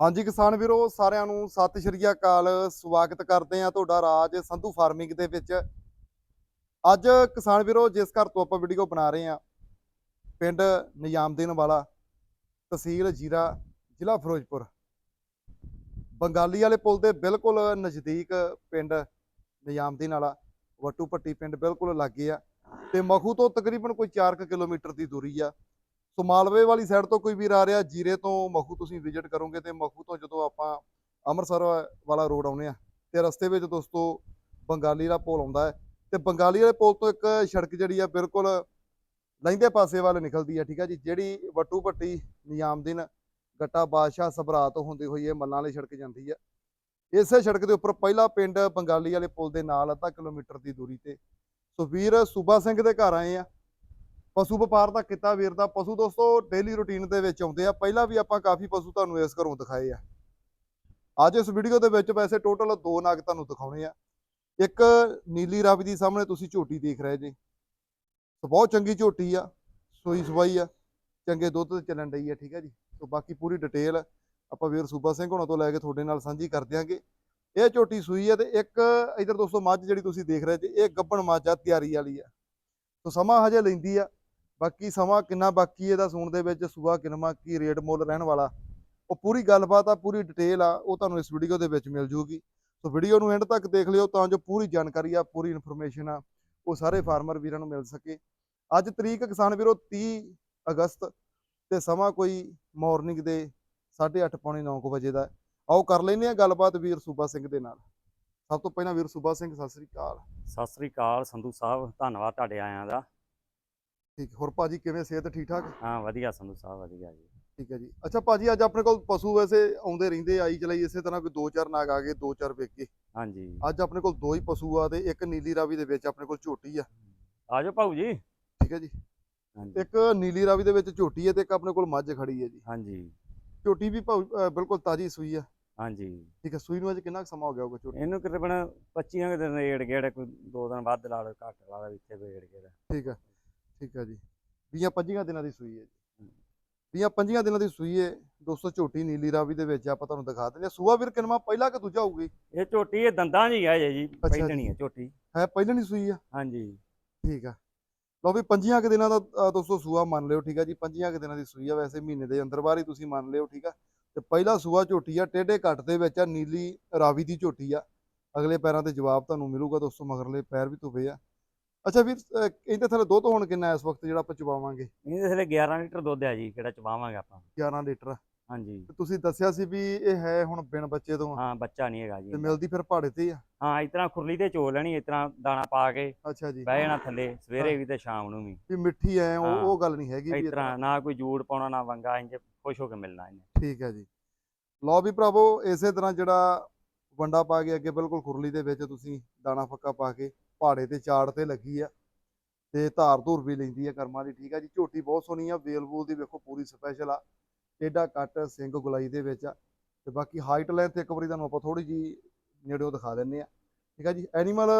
ਹਾਂਜੀ ਕਿਸਾਨ ਵੀਰੋ, ਸਾਰਿਆਂ ਨੂੰ ਸਤਿ ਸ਼੍ਰੀ ਅਕਾਲ। ਸਵਾਗਤ ਕਰਦੇ ਆ ਤੁਹਾਡਾ ਰਾਜ ਸੰਧੂ ਫਾਰਮਿੰਗ ਦੇ ਵਿੱਚ। ਅੱਜ ਕਿਸਾਨ ਵੀਰੋ, ਜਿਸ ਘਰ ਤੋਂ ਆਪਾਂ ਵੀਡੀਓ ਬਣਾ ਰਹੇ ਆ ਪਿੰਡ ਨਿਯਾਮਦੀਨ ਵਾਲਾ ਤਹਿਸੀਲ ਜੀਰਾ, ਜ਼ਿਲ੍ਹਾ ਫਿਰੋਜ਼ਪੁਰ। ਬੰਗਾਲੀ ਵਾਲੇ ਪੁਲ ਦੇ ਬਿਲਕੁਲ ਨਜ਼ਦੀਕ ਪਿੰਡ ਨਿਯਾਮਦੀਨ ਵਾਲਾ, ਵੱਟੂ ਪੱਟੀ ਪਿੰਡ ਬਿਲਕੁਲ ਲਾਗੇ ਆ। ਤੇ ਮਖੂ ਤੋਂ ਤਕਰੀਬਨ ਕੋਈ 4 ਕਿਲੋਮੀਟਰ ਦੀ ਦੂਰੀ ਆ। ਸੋ ਮਾਲਵੇ ਵਾਲੀ ਸਾਈਡ ਤੋਂ ਕੋਈ ਵੀਰ ਆ ਰਿਹਾ, ਜੀਰੇ ਤੋਂ ਮਖੂ ਤੁਸੀਂ ਵਿਜ਼ਿਟ ਕਰੋਗੇ ਤੇ ਮਖੂ ਤੋਂ ਜਦੋਂ ਆਪਾਂ ਅੰਮ੍ਰਿਤਸਰ ਵਾਲਾ ਰੋਡ ਆਉਨੇ ਆ ਤੇ ਰਸਤੇ ਵਿੱਚ ਦੋਸਤੋ ਬੰਗਾਲੀ ਦਾ ਪੁਲ ਆਉਂਦਾ ਹੈ, ਤੇ ਬੰਗਾਲੀ ਵਾਲੇ ਪੁਲ ਤੋਂ ਇੱਕ ਸੜਕ ਜਿਹੜੀ ਆ ਬਿਲਕੁਲ ਲਹਿੰਦੇ ਪਾਸੇ ਵੱਲ ਨਿਕਲਦੀ ਆ, ਠੀਕ ਆ ਜੀ, ਜਿਹੜੀ ਵੱਟੂ ਪੱਟੀ ਨਿਯਾਮਦੀਨ ਗੱਟਾ ਬਾਦਸ਼ਾਹ ਸਭਰਾ ਤੋਂ ਹੁੰਦੀ ਹੋਈ ਇਹ ਮੱਲਾਂ ਵਾਲੀ ਸੜਕ ਜਾਂਦੀ ਆ। ਇਸੇ ਸੜਕ ਦੇ ਉੱਪਰ ਪਹਿਲਾ ਪਿੰਡ ਬੰਗਾਲੀ ਵਾਲੇ ਪੁਲ ਦੇ ਨਾਲ ਅੱਧਾ ਕਿਲੋਮੀਟਰ ਦੀ ਦੂਰੀ ਤੇ। ਸੋ ਵੀਰ ਸੂਬਾ ਸਿੰਘ ਦੇ ਘਰ ਆਏ ਆ ਪਸ਼ੂ ਵਪਾਰ ਦਾ ਕਿੱਤਾ ਵੀਰ ਦਾ ਪਸ਼ੂ ਦੋਸਤੋ ਡੇਲੀ ਰੁਟੀਨ ਦੇ ਵਿੱਚ ਆਉਂਦੇ ਆ। ਪਹਿਲਾਂ ਵੀ ਆਪਾਂ ਕਾਫੀ ਪਸ਼ੂ ਤੁਹਾਨੂੰ ਇਸ ਘਰੋਂ ਦਿਖਾਏ ਆ। ਅੱਜ ਇਸ ਵੀਡੀਓ ਦੇ ਵਿੱਚ ਵੈਸੇ ਟੋਟਲ ਦੋ ਨਾਗ ਤੁਹਾਨੂੰ ਦਿਖਾਉਣੇ ਆ। ਇੱਕ ਨੀਲੀ ਰਾਵੀ ਦੀ ਸਾਹਮਣੇ ਤੁਸੀਂ ਝੋਟੀ ਦੇਖ ਰਹੇ ਜੀ। ਸੋ ਬਹੁਤ ਚੰਗੀ ਝੋਟੀ ਆ, ਸੋਈ ਸਵਾਈ ਆ, ਚੰਗੇ ਦੁੱਧ ਤੇ ਚੱਲਣ ਡਈ ਆ, ਠੀਕ ਆ ਜੀ। ਸੋ ਬਾਕੀ ਪੂਰੀ ਡਿਟੇਲ ਆਪਾਂ ਵੀਰ ਸੂਬਾ ਸਿੰਘ ਹੋਣਾ ਤੋਂ ਲੈ ਕੇ ਤੁਹਾਡੇ ਨਾਲ ਸਾਂਝੀ ਕਰ ਦਿਆਂਗੇ। ਇਹ ਝੋਟੀ ਸੂਈ ਆ ਤੇ ਇੱਕ ਇਧਰ ਦੋਸਤੋ ਮੱਝ ਜਿਹੜੀ ਤੁਸੀਂ ਦੇਖ ਰਹੇ ਜੀ, ਇਹ ਗੱਬਣ ਮੱਝ ਆ, ਤਿਆਰੀ ਵਾਲੀ ਆ। ਸੋ ਸਮਾਂ ਹਜੇ ਲੈਂਦੀ ਆ। ਬਾਕੀ ਸਮਾਂ ਕਿੰਨਾ ਬਾਕੀ ਇਹਦਾ ਸੂਣ ਦੇ ਵਿੱਚ ਸੂਆ ਕਿੰਨਾ ਕੀ ਰੇਟ ਮੁੱਲ ਰਹਿਣ ਵਾਲਾ। ਉਹ ਪੂਰੀ ਗੱਲਬਾਤ ਆ, ਪੂਰੀ ਡਿਟੇਲ ਆ, ਉਹ ਤੁਹਾਨੂੰ ਇਸ ਵੀਡੀਓ ਦੇ ਵਿੱਚ ਮਿਲ ਜੂਗੀ। ਸੋ ਵੀਡੀਓ ਨੂੰ ਐਂਡ ਤੱਕ ਦੇਖ ਲਿਓ ਤਾਂ ਜੋ ਪੂਰੀ ਜਾਣਕਾਰੀ ਆ, ਪੂਰੀ ਇਨਫੋਰਮੇਸ਼ਨ ਆ, ਉਹ ਸਾਰੇ ਫਾਰਮਰ ਵੀਰਾਂ ਨੂੰ ਮਿਲ ਸਕੇ। ਅੱਜ ਤਰੀਕ ਕਿਸਾਨ ਵੀਰੋ 30 ਅਗਸਤ ਤੇ ਸਮਾਂ ਕੋਈ ਮਾਰਨਿੰਗ ਦੇ 8:30 ਪੌਣੇ 9 ਵਜੇ ਦਾ ਆਓ ਕਰ ਲੈਂਦੇ ਆ ਗੱਲਬਾਤ ਵੀਰ ਸੂਬਾ ਸਿੰਘ ਦੇ ਨਾਲ। ਸਭ ਤੋਂ ਪਹਿਲਾਂ ਵੀਰ ਸੂਬਾ ਸਿੰਘ, ਸਤਿ ਸ੍ਰੀ ਅਕਾਲ। ਸਤਿ ਸ੍ਰੀ ਅਕਾਲ ਸੰਧੂ ਸਾਹਿਬ, ਧੰਨਵਾਦ ਤੁਹਾਡੇ ਆਇਆਂ ਦਾ। ਠੀਕ ਹੋਰ ਭਾਜੀ ਕਿਵੇਂ ਸਿਹਤ ਠੀਕ ਠਾਕ ਹਾਂ ਵਧੀਆ ਸੰਧੂ ਸਾਹਿਬ ਵਧੀਆ ਜੀ। ਠੀਕ ਹੈ ਜੀ। ਅੱਛਾ ਭਾਜੀ ਅੱਜ ਆਪਣੇ ਕੋਲ ਪਸ਼ੂ ਵੈਸੇ ਆਉਂਦੇ ਰਹਿੰਦੇ ਆਈ ਚਲਾਈ ਇਸੇ ਤਰ੍ਹਾਂ ਕੋਈ ਦੋ ਚਾਰ ਨਾਗ ਆ ਗਏ ਦੋ ਚਾਰ ਵੇਖ ਕੇ ਹਾਂਜੀ। ਅੱਜ ਆਪਣੇ ਕੋਲ ਦੋ ਹੀ ਪਸ਼ੂ ਆ ਤੇ ਇੱਕ ਨੀਲੀ ਰਾਵੀ ਦੇ ਵਿੱਚ ਆਪਣੇ ਕੋਲ ਝੋਟੀ ਆ। ਆਜੋ ਭਾਊ ਜੀ। ਠੀਕ ਹੈ ਜੀ। ਇੱਕ ਨੀਲੀ ਰਾਵੀ ਦੇ ਵਿੱਚ ਝੋਟੀ ਹੈ ਤੇ ਇੱਕ ਆਪਣੇ ਕੋਲ ਮੱਝ ਖੜੀ ਹੈ ਜੀ। ਹਾਂਜੀ। ਝੋਟੀ ਵੀ ਬਿਲਕੁਲ ਤਾਜੀ ਸੂਈ ਆ। ਹਾਂਜੀ। ਠੀਕ ਹੈ ਸੂਈ ਨੂੰ ਅੱਜ ਕਿੰਨਾ ਸਮਾਂ ਹੋ ਗਿਆ ਹੋਊਗਾ ਝੋਟੀ? ਇਹਨੂੰ ਤਕਰੀਬਨ 25 ਕੁ ਦਿਨ ਏੜ ਗੇੜ ਕੋਈ ਦੋ ਦਿਨ ਵੱਧ ਲਾ ਲਓ ਘੱਟ ਲਾ ਲਓ ਇੱਥੇ ਕੋਈ ਏੜ ਗੇੜ ਠੀਕ ਹੈ। ਠੀਕ ਹੈ ਜੀ। ਵੀਹਾਂ ਪੰਜੀਆਂ ਦਿਨਾਂ ਦੀ ਸੂਈ ਹੈ ਜੀ। ਵੀਹਾਂ ਪੰਜੀਆਂ ਦਿਨਾਂ ਦੀ ਸੂਈ ਹੈ। ਦੋਸਤੋ ਝੋਟੀ ਨੀਲੀ ਰਾਵੀ ਦੇ ਵਿੱਚ ਆਪਾਂ ਤੁਹਾਨੂੰ ਦਿਖਾ ਦਿੰਦੇ ਹਾਂ। ਸੂਆ ਵੀਰ ਕਿਨਵਾ ਪਹਿਲਾ ਕਿ ਦੂਜਾ ਹੋਊਗੀ? ਇਹ ਝੋਟੀ ਇਹ ਦੰਦਾਂ ਜੀ ਆ ਜੀ। ਪਹਿਲਣੀ ਹੈ ਝੋਟੀ। ਹੈ ਪਹਿਲਾਂ ਨਹੀਂ ਸੂਈ ਆ? ਹਾਂਜੀ। ਠੀਕ ਆ। ਲਓ ਵੀ ਪੰਜੀਆਂ ਕੁ ਦਿਨਾਂ ਦਾ ਦੋਸਤੋ ਸੂਆ ਮੰਨ ਲਿਓ ਠੀਕ ਆ ਜੀ। ਪੰਜੀਆਂ ਕੁ ਦਿਨਾਂ ਦੀ ਸੂਈ ਆ ਵੈਸੇ ਮਹੀਨੇ ਦੇ ਅੰਦਰ ਬਾਹਰ ਹੀ ਤੁਸੀਂ ਮੰਨ ਲਿਓ ਠੀਕ ਆ। ਤੇ ਪਹਿਲਾ ਸੂਆ ਝੋਟੀ ਆ ਟੇਢੇ ਘੱਟ ਦੇ ਵਿੱਚ ਆ ਨੀਲੀ ਰਾਵੀ ਦੀ ਝੋਟੀ ਆ। ਅਗਲੇ ਪੈਰਾਂ ਤੇ ਜਵਾਬ ਤੁਹਾਨੂੰ ਮਿਲੂਗਾ ਦੋਸਤੋ ਮਗਰਲੇ ਪੈਰ ਵੀ ਧੁੱਪੇ ਆ। ਅੱਛਾ ਵੀਰ ਇਹਦੇ ਥੱਲੇ ਦੁੱਧ ਹੋਣ ਕਿੰਨਾ ਇਸ ਵਕਤ ਜਿਹੜਾ ਆਪਾਂ ਚਵਾਵਾਂਗੇ ਇਹਦੇ ਥੱਲੇ 11 ਲੀਟਰ ਦੁੱਧ ਆ ਜੀ ਕਿਹੜਾ ਚਵਾਵਾਂਗੇ ਆਪਾਂ? 11 ਲੀਟਰ। ਹਾਂਜੀ। ਤੇ ਤੁਸੀਂ ਦੱਸਿਆ ਸੀ ਵੀ ਇਹ ਹੈ ਹੁਣ ਬਿਨ ਬੱਚੇ ਤੋਂ। ਆ, ਹਾਂ ਬੱਚਾ ਨਹੀਂ ਹੈਗਾ ਜੀ। ਤੇ ਮਿਲਦੀ ਫਿਰ ਪਹਾੜੇ ਤੇ ਹੀ ਆ? ਹਾਂ ਇਸ ਤਰ੍ਹਾਂ ਖੁਰਲੀ ਤੇ ਚੋ ਲੈਣੀ ਇਸ ਤਰ੍ਹਾਂ ਦਾਣਾ ਪਾ ਕੇ ਅੱਛਾ ਜੀ। ਬਹਿ ਜਾਣਾ ਥੱਲੇ ਸਵੇਰੇ ਵੀ ਤੇ ਸ਼ਾਮ ਨੂੰ ਵੀ। ਵੀ ਮਿੱਠੀ ਐ ਉਹ ਹਾਂ। ਉਹ ਗੱਲ ਨਹੀਂ ਹੈਗੀ ਵੀ ਇਸ ਤਰ੍ਹਾਂ ਨਾ ਕੋਈ ਜੂੜ ਪਾਉਣਾ ਨਾ ਵੰਗਾ ਇੰਜ ਖੁਸ਼ ਹੋ ਕੇ ਮਿਲਣਾ ਇਹਨੇ। ਠੀਕ ਹੈ ਜੀ। ਲਓ ਵੀ ਭਰਾਵੋ ਇਸੇ ਤਰ੍ਹਾਂ ਜਿਹੜਾ ਵੰਡਾ ਪਾ ਕੇ ਅੱਗੇ ਬਿਲਕੁਲ ਖੁਰਲੀ ਦੇ ਵਿੱਚ ਤੁਸੀਂ ਦਾਣਾ ਫੱਕਾ ਪਾ ਕੇ ਪਹਾੜੇ ਤੇ ਚਾੜ ਤੇ ਲੱਗੀ ਆ ਤੇ ਧਾਰ ਧੂਰ ਵੀ ਲੈਂਦੀ ਆ ਕਰਮਾਂ ਦੀ, ਠੀਕ ਆ ਜੀ? ਝੋਟੀ ਬਹੁਤ ਸੋਹਣੀ ਆ, ਵੇਲ ਬੂਲ ਦੀ ਵੇਖੋ ਪੂਰੀ ਸਪੈਸ਼ਲ ਆ ਟੇਡਾ ਕੱਟ ਸਿੰਘ ਗੁਲਾਈ ਦੇ ਵਿੱਚ ਆ ਤੇ ਬਾਕੀ ਹਾਈਟ ਲੈਂਥ ਇੱਕ ਵਾਰੀ ਤੁਹਾਨੂੰ ਆਪਾਂ ਥੋੜੀ ਜੀ ਨੇੜਿਓਂ ਦਿਖਾ ਦਿੰਨੇ ਆ, ਠੀਕ ਆ ਜੀ? ਐਨੀਮਲ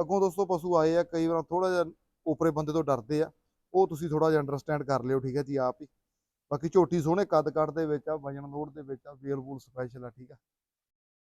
ਅੱਗੋਂ ਦੋਸਤੋ ਪਸ਼ੂ ਆਏ ਆ, ਕਈ ਵਾਰ ਥੋੜਾ ਜਿਹਾ ਉਪਰੇ ਬੰਦੇ ਤੋਂ ਡਰਦੇ ਆ, ਉਹ ਤੁਸੀਂ ਥੋੜਾ ਜਿਹਾ ਅੰਡਰਸਟੈਂਡ ਕਰ ਲਿਓ, ਠੀਕ ਹੈ ਜੀ, ਆਪ ਹੀ। ਬਾਕੀ ਝੋਟੀ ਸੋਹਣੇ ਕੱਦ ਕੱਟ ਦੇ ਵਿੱਚ ਆ, ਵਜਨ ਲੋਡ ਦੇ ਵਿੱਚ ਆ, ਵੇਲ ਬੂਲ ਸਪੈਸ਼ਲ ਆ, ਠੀਕ ਆ।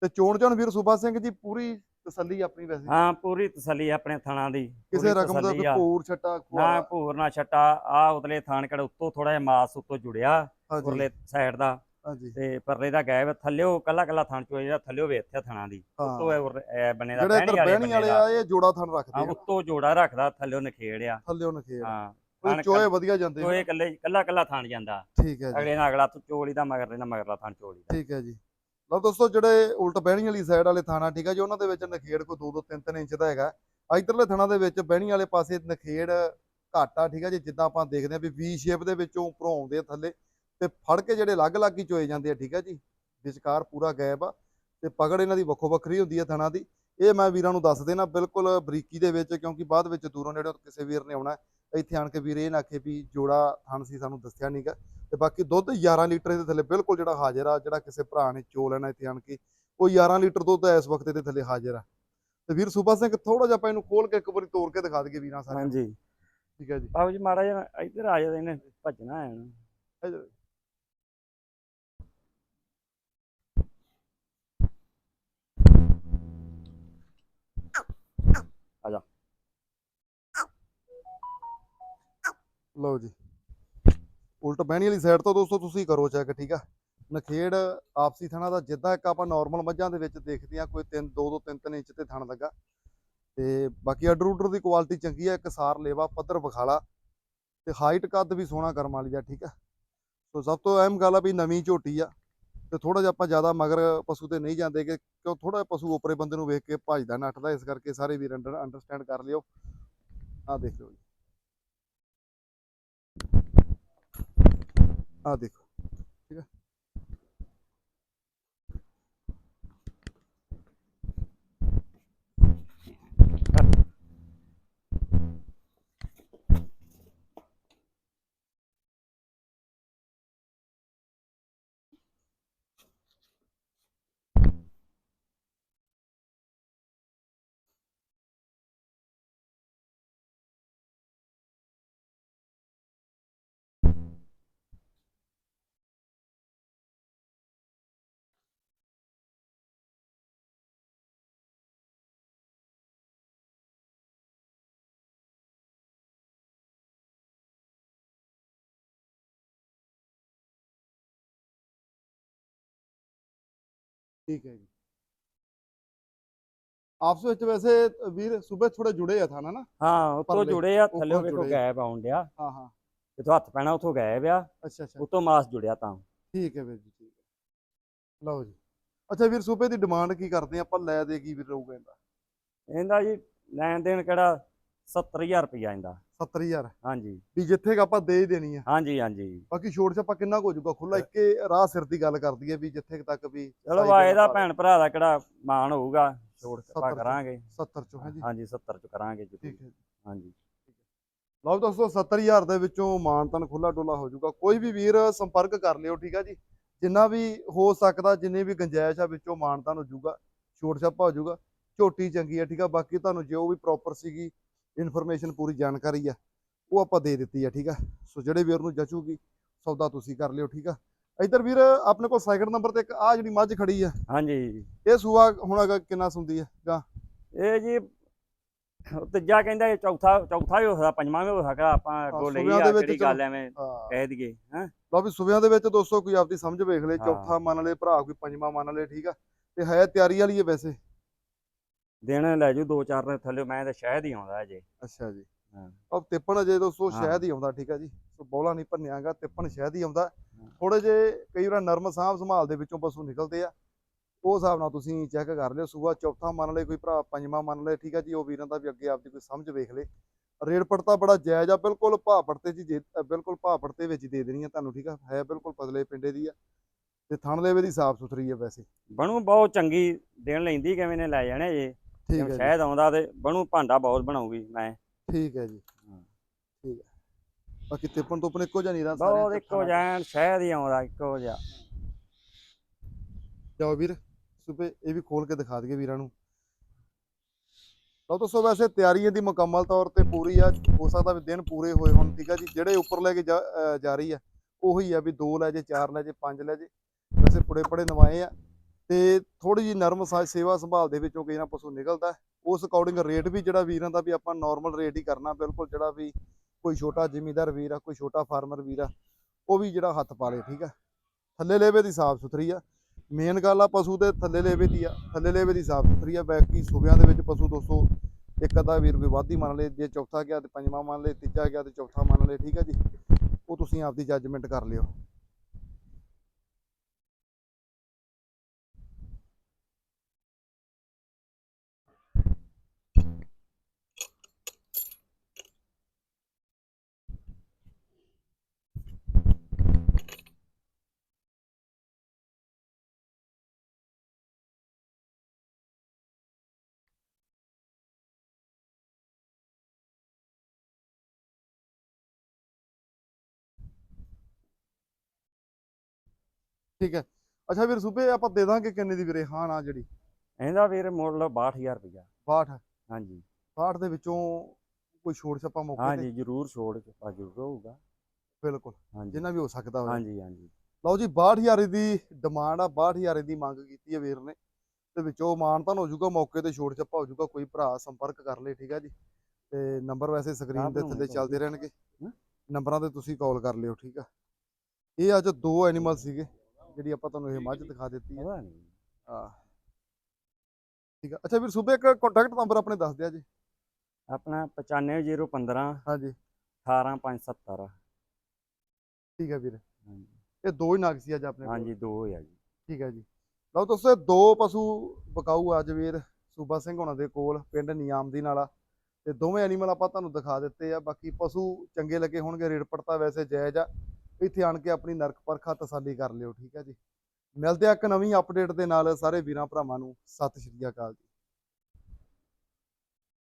ਤੇ ਚੋਣ ਚੋਣ ਵੀਰ ਸੁਭਾ ਸਿੰਘ ਜੀ, ਪੂਰੀ ਤਸੱਲੀ ਆਪਣੀ ਵੈਸੇ? ਹਾਂ ਪੂਰੀ ਤਸੱਲੀ ਆਪਣੇ ਥਣਾਂ ਦੀ ਕਿਸੇ ਰਕਮ ਦਾ ਕੋਈ। ਭੂਰ ਛੱਟਾ ਨਾ ਭੂਰ ਨਾ ਛੱਟਾ ਆ ਉਤਲੇ ਥਾਣ ਕੜ ਉੱਤੋਂ ਥੋੜਾ ਜਿਹਾ ਮਾਸ ਉੱਤੋਂ ਜੁੜਿਆ ਉਰਲੇ ਸਾਈਡ ਦਾ। ਹਾਂਜੀ। ਤੇ ਪਰਲੇ ਦਾ ਗਾਇਬ ਥੱਲਿਓ ਕੱਲਾ ਕੱਲਾ ਥਣ ਚੋਂ ਜਿਹੜਾ ਥੱਲਿਓ ਵੇਥਿਆ ਥਣਾਂ ਦੀ ਉੱਤੋਂ ਇਹ ਬਣੇ ਦਾ ਬਹਿਣੀ ਵਾਲੇ ਆ ਇਹ ਜੋੜਾ ਥਣ ਰੱਖਦੇ ਆ। ਉੱਤੋਂ ਜੋੜਾ ਰੱਖਦਾ ਥੱਲਿਓ ਨਖੇੜਿਆ ਥੱਲੇ ਉਹ ਨਖੇੜ ਹਾਂ ਚੋਏ ਵਧੀਆ ਜਾਂਦੇ ਚੋਏ। ਕੱਲੇ ਕੱਲਾ ਕੱਲਾ ਥਣ ਜਾਂਦਾ। ਠੀਕ ਹੈ ਜੀ। ਅਗਲੇ ਨਾਲ ਅਗਲਾ ਚੋਲੀ ਦਾ ਮਗਰਲੇ ਨਾਲ ਮਗਰਲਾ ਥਣ ਚੋਲੀ ਦਾ। ਠੀਕ ਹੈ ਜੀ। ਲਓ ਦੋਸਤੋ, ਜਿਹੜੇ ਉਲਟ ਬਹਿਣੀ ਵਾਲੀ ਸਾਈਡ ਵਾਲੇ ਥਾਣਾ, ਠੀਕ ਹੈ ਜੀ, ਉਹਨਾਂ ਦੇ ਵਿੱਚ ਨਖੇੜ ਕੋਈ 2-2 3-3 ਇੰਚ ਦਾ ਹੈਗਾ। ਇਧਰਲੇ ਥਾਣਾ ਦੇ ਵਿੱਚ ਬਹਿਣੀ ਵਾਲੇ ਪਾਸੇ ਨਖੇੜ ਘੱਟ ਆ, ਠੀਕ ਹੈ ਜੀ, ਜਿੱਦਾਂ ਆਪਾਂ ਦੇਖਦੇ ਆ ਵੀ ਵੀ ਸ਼ੇਪ ਦੇ ਵਿੱਚੋਂ ਉੱਪਰੋਂ ਆਉਂਦੇ ਆ ਥੱਲੇ, ਤੇ ਫੜ ਕੇ ਜਿਹੜੇ ਅਲੱਗ-ਅਲੱਗ ਹੀ ਚੋਏ ਜਾਂਦੇ ਆ, ਠੀਕ ਹੈ ਜੀ। ਵਿਚਕਾਰ ਪੂਰਾ ਗੈਪ ਆ, ਤੇ ਪਕੜ ਇਹਨਾਂ ਦੀ ਵੱਖੋ ਵੱਖਰੀ ਹੁੰਦੀ ਹੈ ਥਣਾ ਦੀ। ਇਹ ਮੈਂ ਵੀਰਾਂ ਨੂੰ ਦੱਸ ਦੇਣਾ, ਬਿਲਕੁਲ ਬਰੀਕੀ ਦੇ ਵਿੱਚ, ਕਿਉਂਕਿ ਬਾਅਦ ਵਿੱਚ ਦੂਰੋਂ ਨੇੜੋਂ ਕਿਸੇ ਵੀਰ ਨੇ ਆਉਣਾ, ਇੱਥੇ ਆਣ ਕੇ ਵੀਰ ਇਹ ਨਾ ਆਖੇ ਵੀ ਜੋੜਾ ਥਣ ਸੀ, ਸਾਨੂੰ ਦੱਸਿਆ ਨਹੀਂਗਾ ਤੇ ਬਾਕੀ ਦੁੱਧ 11 ਲੀਟਰ ਇਹਦੇ ਥੱਲੇ ਬਿਲਕੁਲ ਜਿਹੜਾ ਹਾਜ਼ਰ ਆ ਜਿਹੜਾ ਕਿਸੇ ਭਰਾ ਨੇ ਚੋ ਲੈਣਾ ਇੱਥੇ ਆਣ ਕੇ ਉਹ 11 ਲੀਟਰ ਦੁੱਧ ਇਸ ਵਕਤ ਇਹਦੇ ਥੱਲੇ ਹਾਜ਼ਰ ਆ। ਤੇ ਵੀਰ ਸੂਬਾ ਸਿੰਘ ਥੋੜਾ ਜਿਹਾ ਆਪਾਂ ਇਹਨੂੰ ਖੋਲ ਕੇ ਇੱਕ ਵਾਰੀ ਤੋੜ ਕੇ ਦਿਖਾ ਦਈਏ ਵੀਰਾਂ ਸਾਰੇ ਹਾਂਜੀ। ਠੀਕ ਹੈ ਜੀ। ਬਾਬੂ ਜੀ ਮਾੜਾ ਜਿਹਾ ਇੱਧਰ ਆ ਜਾਦੇ ਇਹਨੇ ਭੱਜਣਾ ਹੈ ਨਾ ਆ ਜਾ। ਲਓ ਜੀ। ਉਲਟ ਬਹਿਣੀ ਵਾਲੀ ਸਾਈਡ ਤੋਂ ਦੋਸਤੋ ਤੁਸੀਂ ਕਰੋ ਚੈੱਕ ਠੀਕ ਆ? ਨਖੇੜ ਆਪਸੀ ਥਣਾ ਦਾ ਜਿੱਦਾਂ ਇੱਕ ਆਪਾਂ ਨਾਰਮਲ ਮੱਝਾਂ ਦੇ ਵਿੱਚ ਦੇਖਦੇ ਆ ਕੋਈ 3 2 2 3 3 ਇੰਚ ਤੇ ਥਣ ਲੱਗਾ। ਤੇ ਬਾਕੀ ਅਡਰ ਉਡਰ ਦੀ ਕੁਆਲਿਟੀ ਚੰਗੀ ਆ, ਇੱਕ ਸਾਰ ਲੇਵਾ, ਪੱਧਰ ਵਿਖਾਲਾ ਤੇ ਹਾਈਟ ਕੱਦ ਵੀ ਸੋਹਣਾ ਕਰਮ ਵਾਲੀ ਆ ਠੀਕ ਆ? ਸੋ ਸਭ ਤੋਂ ਅਹਿਮ ਗੱਲ ਆ ਵੀ ਨਵੀਂ ਝੋਟੀ ਆ ਤੇ ਥੋੜਾ ਜਿਹਾ ਆਪਾਂ ਜ਼ਿਆਦਾ ਮਗਰ ਪਸ਼ੂ ਤੇ ਨਹੀਂ ਜਾਂਦੇ ਕਿ ਕਿਉਂ ਥੋੜਾ ਜਿਹਾ ਪਸ਼ੂ ਉਪਰੇ ਬੰਦੇ ਨੂੰ ਵੇਖ ਕੇ ਭੱਜਦਾ, ਨੱਠਦਾ, ਇਸ ਕਰਕੇ ਸਾਰੇ ਵੀਰ ਅੰਡਰਸਟੈਂਡ ਕਰ ਲਿਓ। ਆਹ ਦੇਖ ਲਓ ਜੀ ਆਹ ਦੇਖੋ ਠੀਕ ਹੈ ਜੀ। ਆਪਸ ਵਿੱਚ ਵੈਸੇ ਵੀਰ ਸੂਬੇ ਥੋੜੇ ਜੁੜੇ ਆ ਥਾਣਾ ਨਾ? ਹਾਂ ਉੱਤੋਂ ਪਰਲੇ, ਜੁੜੇ ਆ ਥੱਲੇ ਵੇਖੋ ਜੁੜੇ। ਗੈਪ ਆਉਣ ਡਿਆ। ਹਾਂ ਹਾਂ। ਜਿੱਥੋਂ ਹੱਥ ਪੈਣਾ ਉੱਥੋਂ ਗੈਪ ਆ। ਅੱਛਾ ਅੱਛਾ। ਉੱਤੋਂ ਮਾਸ ਜੁੜਿਆ ਤਾਂ। ਠੀਕ ਹੈ ਵੀਰ ਜੀ ਠੀਕ ਹੈ। ਲਓ ਜੀ। ਅੱਛਾ ਵੀਰ ਸੂਬੇ ਦੀ ਡਿਮਾਂਡ ਕੀ ਕਰਦੇ ਆ? ਆਪਾਂ ਲੈ ਦੇ ਕੀ ਵੀਰ ਰਹੂਗਾ ਇਹਦਾ? ਇਹਦਾ ਜੀ ਲੈਣ ਦੇਣ ਕਿਹੜਾ? 70000 ਰੁਪਇਆ ਇਹਦਾ। 70000 ਹਾਂਜੀ। ਵੀ ਜਿੱਥੇ ਆਪਾਂ ਦੇ ਹੀ ਦੇਣੀ ਆ। ਹਾਂਜੀ ਹਾਂਜੀ। ਬਾਕੀ ਛੋੜ ਛਾਪਾ ਕਿੰਨਾ ਕੁ ਹੋ ਜਾਊਗਾ? ਖੁੱਲਾ ਇੱਕੇ ਰਾਹ ਸਿਰ ਦੀ ਗੱਲ ਕਰਦੀ ਹੈ ਵੀ ਜਿੱਥੇ ਤੱਕ ਵੀ ਚਲੋ ਆਏ ਦਾ ਭੈਣ ਭਰਾ ਦਾ ਕਿਹੜਾ ਮਾਣ ਹੋਊਗਾ ਛੋੜ ਚ। ਕਰਾਂਗੇ। 70 ਚੋਂ ਹਾਂਜੀ। 70 ਚ ਕਰਾਂਗੇ ਜੀ ਠੀਕ ਹੈ ਜੀ। ਹਾਂਜੀ। ਲਓ ਦੋਸਤੋ 70000 ਦੇ ਵਿੱਚੋਂ ਮਾਨਤਨ ਖੁੱਲਾ ਡੋਲਾ ਹੋ ਜਾਊਗਾ। ਕੋਈ ਵੀ ਵੀਰ ਸੰਪਰਕ ਕਰ ਲਿਓ ਠੀਕ ਆ ਜੀ। ਜਿੰਨਾ ਵੀ ਹੋ ਸਕਦਾ ਜਿੰਨੇ ਵੀ ਗੁੰਜਾਇਸ਼ ਆ ਵਿੱਚੋਂ ਮਾਨਤਨ ਹੋ ਜਾਊਗਾ ਛੋਟ ਛਾਪਾ ਹੋ ਜਾਊਗਾ। ਝੋਟੀ ਚੰਗੀ ਆ ਠੀਕ ਆ। ਬਾਕੀ ਤੁਹਾਨੂੰ ਜੋ ਵੀ ਪ੍ਰੋਪਰ ਸੀਗੀ ਇਨਫੋਰਮੇਸ਼ਨ ਪੂਰੀ ਜਾਣਕਾਰੀ ਆ ਉਹ ਆਪਾਂ ਦੇ ਦਿੱਤੀ ਆ ਠੀਕ ਆ? ਸੋ ਜਿਹੜੇ ਵੀਰ ਨੂੰ ਜਚੂਗੀ ਸੌਦਾ ਤੁਸੀਂ ਕਰ ਲਿਓ ਠੀਕ ਆ? ਇੱਧਰ ਵੀਰ ਆਪਣੇ ਕੋਲ ਸੈਕਿੰਡ ਨੰਬਰ ਤੇ ਇੱਕ ਆ ਜਿਹੜੀ ਮੱਝ ਖੜੀ ਆ। ਹਾਂਜੀ। ਇਹ ਸੂਆ ਹੁਣ ਅਗਾ ਕਿੰਨਾ ਸੁੰਦੀ ਆ ਗਾਂ? ਇਹ ਜੀ ਤੀਜਾ ਕਹਿੰਦਾ ਇਹ ਚੌਥਾ ਚੌਥਾ ਹੀ ਹੋ ਸਕਦਾ ਪੰਜਵਾਂ ਵੀ ਹੋ ਸਕਦਾ ਆਪਾਂ ਅੱਗੋਂ ਲਈ ਆ ਜਿਹੜੀ ਗੱਲ ਐਵੇਂ ਕਹਿ ਦਈਏ ਹੈ? ਲਓ ਵੀ ਸੂਬਿਆਂ ਦੇ ਵਿੱਚ ਦੋਸਤੋ ਕੋਈ ਆਪਦੀ ਸਮਝ ਵੇਖ ਲੈ। ਚੌਥਾ ਮੰਨ ਲੈ ਭਰਾ ਕੋਈ ਪੰਜਵਾਂ ਮੰਨ ਲੈ ਠੀਕ ਆ? ਤੇ ਹੈ ਤਿਆਰੀ ਵਾਲੀ ਹੈ ਵੈਸੇ। ਦਿਨ ਲੈ ਜੂ ਦੋ ਚਾਰ ਦਿਨ ਥੱਲੇ ਮੈਂ ਤਾਂ ਸ਼ਾਇਦ ਹੀ ਆਉਂਦਾ ਅਜੇ ਅੱਛਾ ਜੀ। ਹਾਂ। ਉਹ ਤਿੱਪਣ ਅਜੇ ਦੋਸਤੋ ਹਾਂ। ਸ਼ਹਿਦ ਹੀ ਆਉਂਦਾ ਠੀਕ ਆ ਜੀ। ਸੋ ਬੌਲਾ ਨਹੀਂ ਭੰਨਿਆਗਾ ਤਿੱਪਣ ਸ਼ਹਿਦ ਹੀ ਆਉਂਦਾ। ਥੋੜੇ ਜੇ ਕਈ ਵਾਰ ਨਰਮ ਸਾਂਭ ਸੰਭਾਲ ਦੇ ਵਿੱਚੋਂ ਪਸ਼ੂ ਨਿਕਲਦੇ ਆ। ਉਹ ਹਿਸਾਬ ਨਾਲ ਤੁਸੀਂ ਚੈੱਕ ਕਰ ਲਿਓ ਸੂਆ ਚੌਥਾ ਮੰਨ ਲੈ ਕੋਈ ਭਰਾ ਪੰਜਵਾਂ ਮੰਨ ਲੈ ਠੀਕ ਆ ਜੀ ਉਹ ਵੀਰਾਂ ਦਾ ਵੀ ਅੱਗੇ ਆਪਦੀ ਕੋਈ ਸਮਝ ਵੇਖ ਲੇ। ਰੇਟ ਪੜਤਾ ਬੜਾ ਜਾਇਜ਼ ਆ ਬਿਲਕੁਲ ਭਾਅ ਪੜਤੇ ਜੀ ਬਿਲਕੁਲ ਭਾਅ ਪੜਤੇ ਵਿੱਚ ਦੇ ਦੇਣੀ ਆ ਤੁਹਾਨੂੰ ਠੀਕ ਆ। ਹੈ ਬਿਲਕੁਲ ਪਤਲੇ ਪਿੰਡੇ ਦੀ ਆ ਤੇ ਥਣ ਦੇ ਦੀ ਸਾਫ਼ ਸੁਥਰੀ ਆ ਵੈਸੇ। ਬਣੂ ਬਹੁਤ ਚੰਗੀ ਦਿਨ ਲੈਂਦੀ ਕਿਵੇਂ ਨੇ ਲੈ ਜਾਣੇ ਜੇ। ਠੀਕ ਹੈ ਸ਼ਾਇਦ ਆਉਂਦਾ ਤੇ ਬਣੂ ਭਾਂਡਾ ਬਹੁਤ ਬਣਾਉਗੀ ਮੈਂ। ਠੀਕ ਹੈ ਜੀ। ਠੀਕ ਹੈ। ਬਾਕੀ ਤਿੱਪਣ ਤੋਂ ਇੱਕੋ ਜਿਹਾ ਨਹੀਂ ਬਹੁਤ ਇੱਕੋ ਜਿਹਾ ਸ਼ਾਇਦ ਹੀ ਆਉਂਦਾ ਇੱਕੋ ਜਿਹਾ। ਜਾਓ ਵੀਰ ਸੁਪੇ ਇਹ ਵੀ ਖੋਲ ਕੇ ਦਿਖਾ ਦਈਏ ਵੀਰਾਂ ਨੂੰ। ਲਓ ਦੋਸਤੋ ਵੈਸੇ ਤਿਆਰੀ ਇਹਦੀ ਮੁਕੰਮਲ ਤੌਰ ਤੇ ਪੂਰੀ ਆ। ਹੋ ਸਕਦਾ ਵੀ ਦਿਨ ਪੂਰੇ ਹੋਏ ਹੋਣ ਠੀਕ ਆ ਜੀ। ਜਿਹੜੇ ਉੱਪਰ ਲੈ ਕੇ ਜਾ ਰਹੀ ਆ ਉਹੀ ਆ ਵੀ ਦੋ ਲੈ ਜੇ ਚਾਰ ਲੈ ਜੇ ਪੰਜ ਲੈ ਜੇ। ਵੈਸੇ ਪੁੜੇ ਪੜੇ ਨਵਾਏ ਆ। ਤੇ ਥੋੜੀ ਜੀ ਨਰਮ ਸੇਵਾ ਸੰਭਾਲ ਦੇ ਵਿੱਚੋਂ ਕਈ ਨਾ ਪਸ਼ੂ ਨਿਕਲਦਾ ਉਸ ਅਕੋਰਡਿੰਗ ਰੇਟ ਵੀ ਜਿਹੜਾ ਵੀਰਾਂ ਦਾ ਵੀ ਆਪਾਂ ਨਾਰਮਲ ਰੇਟ ਹੀ ਕਰਨਾ, ਬਿਲਕੁਲ ਜਿਹੜਾ ਵੀ ਕੋਈ ਛੋਟਾ ਜ਼ਿਮੀਦਾਰ ਵੀਰ ਆ, ਕੋਈ ਛੋਟਾ ਫਾਰਮਰ ਵੀਰ ਆ, ਉਹ ਵੀ ਜਿਹੜਾ ਹੱਥ ਪਾ ਲੇ, ਠੀਕ ਆ। ਥੱਲੇ ਲੇਵੇ ਦੀ ਸਾਫ਼ ਸੁਥਰੀ ਆ। ਮੇਨ ਗੱਲ ਆ ਪਸ਼ੂ ਦੇ ਥੱਲੇ ਲੇਵੇ ਦੀ ਆ, ਥੱਲੇ ਲੇਵੇ ਦੀ ਸਾਫ਼ ਸੁਥਰੀ ਆ। ਬਾਕੀ ਸੂਬਿਆਂ ਦੇ ਵਿੱਚ ਪਸ਼ੂ ਦੋਸਤੋ, ਇੱਕ ਅੱਧਾ ਵੀਰ ਕੋਈ ਵਾਧੀ ਮੰਨ ਲਏ ਜੇ ਚੌਥਾ ਗਿਆ ਤੇ ਪੰਜਵਾਂ ਮੰਨ ਲਏ ਤੀਜਾ ਗਿਆ ਤੇ ਚੌਥਾ ਮੰਨ ਲਏ ਠੀਕ ਆ ਜੀ। ਉਹ ਤੁਸੀਂ ਆਪਦੀ ਜੱਜਮੈਂਟ ਕਰ ਲਿਓ। ਠੀਕ ਹੈ। ਅੱਛਾ ਵੀਰ ਸੂਬੇ ਆਪਾਂ ਦੇ ਦਾਂਗੇ ਕਿੰਨੇ ਦੀ ਵੀਰੇ? ਹਾਂ ਨਾ ਜਿਹੜੀ। ਇਹਦਾ ਵੀਰ ਮੁੱਲ 62000 ਰੁਪਇਆ 62 ਹਾਂਜੀ। 62 ਦੇ ਵਿੱਚੋਂ ਕੋਈ ਛੋੜ ਛੱਪਾ ਮੌਕੇ ਤੇ? ਹਾਂਜੀ ਜ਼ਰੂਰ ਛੋੜ ਚੁੱਕਾ ਜ਼ਰੂਰ ਹੋਊਗਾ। ਬਿਲਕੁਲ। ਜਿੰਨਾ ਵੀ ਹੋ ਸਕਦਾ ਹੋਵੇ। ਹਾਂਜੀ ਹਾਂਜੀ। ਲਓ ਜੀ 62000 ਦੀ ਡਿਮਾਂਡ ਆ 62000 ਦੀ ਮੰਗ ਕੀਤੀ ਹੈ ਵੀਰ ਨੇ। ਤੇ ਵਿੱਚੋਂ ਮਾਨਤਾਨ ਹੋ ਜਾਊਗਾ ਮੌਕੇ ਤੇ ਛੋੜ ਛੱਪਾ ਹੋ ਜਾਊਗਾ ਕੋਈ ਭਰਾ ਸੰਪਰਕ ਕਰ ਲੇ ਠੀਕ ਆ ਜੀ। ਤੇ ਨੰਬਰ ਵੈਸੇ ਸਕਰੀਨ ਦੇ ਥੱਲੇ ਚੱਲਦੇ ਰਹਿਣਗੇ। ਨੰਬਰਾਂ ਤੇ ਤੁਸੀਂ ਕਾਲ ਕਰ ਲਿਓ ਠੀਕ ਆ। ਇਹ ਅੱਜ ਦੋ ਐਨੀਮਲ ਸੀਗੇ। ਜਿਹੜੀ ਆਪਾਂ ਤੁਹਾਨੂੰ ਇਹ ਮੱਝ ਦਿਖਾ ਦਿੱਤੀ ਹੈ। ਪਤਾ ਨਹੀਂ। ਆ ਠੀਕ ਆ। ਅੱਛਾ ਵੀਰ ਸੂਬੇ ਇੱਕ ਕੰਟੈਕਟ ਨੰਬਰ ਆਪਣੇ ਦੱਸ ਦਿਆ ਜੀ। ਆਪਣਾ 95015 ਹਾਂਜੀ। 18570 ਠੀਕ ਹੈ ਵੀਰ। ਹਾਂਜੀ। ਇਹ ਦੋ ਹੀ ਨਾਗ ਸੀ ਅੱਜ ਆਪਣੇ ਕੋਲ। ਹਾਂਜੀ ਦੋ ਹੋਇਆ ਜੀ। ਠੀਕ ਹੈ ਜੀ। ਲਓ ਦੋਸਤੋ ਦੋ ਪਸ਼ੂ ਬਕਾਊ ਅੱਜ ਵੀਰ ਸੂਬਾ ਸਿੰਘ ਹੋਣਾ ਦੇ ਕੋਲ ਪਿੰਡ ਨਿਯਾਮਦੀ ਨਾਲਾ। ਤੇ ਦੋਵੇਂ ਐਨੀਮਲ ਆਪਾਂ ਤੁਹਾਨੂੰ ਦਿਖਾ ਦਿੱਤੇ ਆ। ਬਾਕੀ ਪਸ਼ੂ ਚੰਗੇ ਲੱਗੇ ਹੋਣਗੇ ਰੇਟ ਪੜਤਾ ਵੈਸੇ ਜਾਇਜ਼ ਆ। ਇੱਥੇ ਆਣ ਕੇ ਆਪਣੀ ਨਰਕ ਪਰਖਾ ਤਸੱਲੀ ਕਰ ਲਿਓ, ਠੀਕ ਹੈ ਜੀ। ਮਿਲਦੇ ਆ ਇੱਕ ਨਵੀਂ ਅਪਡੇਟ ਦੇ ਨਾਲ, ਸਾਰੇ ਵੀਰਾਂ ਭਰਾਵਾਂ ਨੂੰ, ਸਤਿ ਸ਼੍ਰੀ ਅਕਾਲ ਜੀ।